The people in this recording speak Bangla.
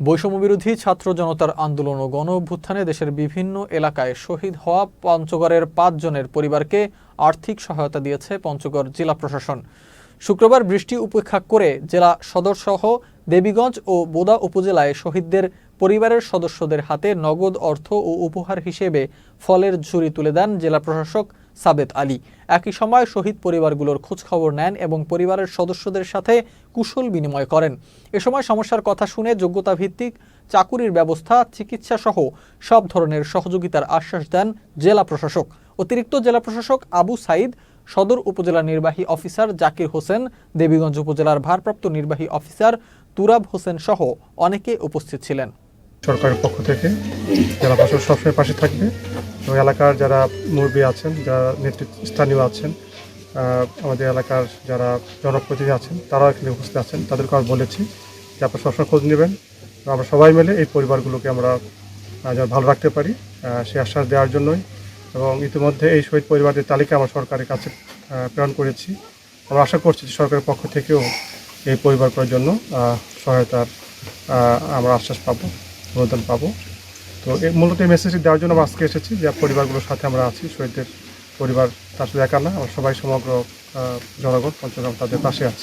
বৈষম্যবিরোধী ছাত্র জনতার আন্দোলন ও গণ অভ্যুত্থানে দেশের বিভিন্ন এলাকায় শহীদ হওয়া পঞ্চগড়ের পাঁচজনের পরিবারকে আর্থিক সহায়তা দিয়েছে পঞ্চগড় জেলা প্রশাসন। শুক্রবার বৃষ্টি উপেক্ষা করে জেলা সদরসহ দেবীগঞ্জ ও বোদা উপজেলায় শহীদদের পরিবারের সদস্যদের হাতে নগদ অর্থ ও উপহার হিসেবে ফলের ঝুড়ি তুলে দেন জেলা প্রশাসক সাবেত আলী। একই সময় শহীদ পরিবারগুলোর খোঁজখবর নেন এবং পরিবারের সদস্যদের সাথে কুশল বিনিময় করেন। এ সময় সমস্যার কথা শুনে যোগ্যতা ভিত্তিক চাকুরির ব্যবস্থা চিকিৎসা সহ সব ধরনের সহযোগিতার আশ্বাস দেন জেলা প্রশাসক। অতিরিক্ত জেলা প্রশাসক আবু সাইদ, সদর উপজেলা নির্বাহী অফিসার জাকির হোসেন, দেবীগঞ্জ উপজেলার ভারপ্রাপ্ত নির্বাহী অফিসার তুরাব হোসেন সহ অনেকে উপস্থিত ছিলেন। সরকারের পক্ষ থেকে। জেলা প্রশাসন সবসময় পাশে থাকবে এবং এলাকার যারা মুরব্বী আছেন, যারা নেতৃত্ব স্থানীয় আছেন আমাদের এলাকার যারা জনপ্রতিনিধি আছেন, তারাও এখানে উপস্থিত আছেন। তাদেরকে আমরা বলেছি যে আপনারা সবসময় খোঁজ নেবেন আমরা সবাই মিলে এই পরিবারগুলোকে আমরা যেন ভালো রাখতে পারি সে আশ্বাস দেওয়ার জন্যই। এবং ইতিমধ্যে এই শহীদ পরিবারদের তালিকা আমরা সরকারের কাছে প্রেরণ করেছি। আমরা আশা করছি যে সরকারের পক্ষ থেকেও এই পরিবারগুলোর জন্য সহায়তার আমরা আশ্বাস পাবো। অনুদান পাবো। তো এই মূলত এই মেসেজটি দেওয়ার জন্য আমরা আজকে এসেছি যে পরিবারগুলোর সাথে আমরা আছি, শহীদদের পরিবার তার সাথে একা না, আমরা সবাই সমগ্র জনগণ পঞ্চগ্রাম তাদের পাশে আছে।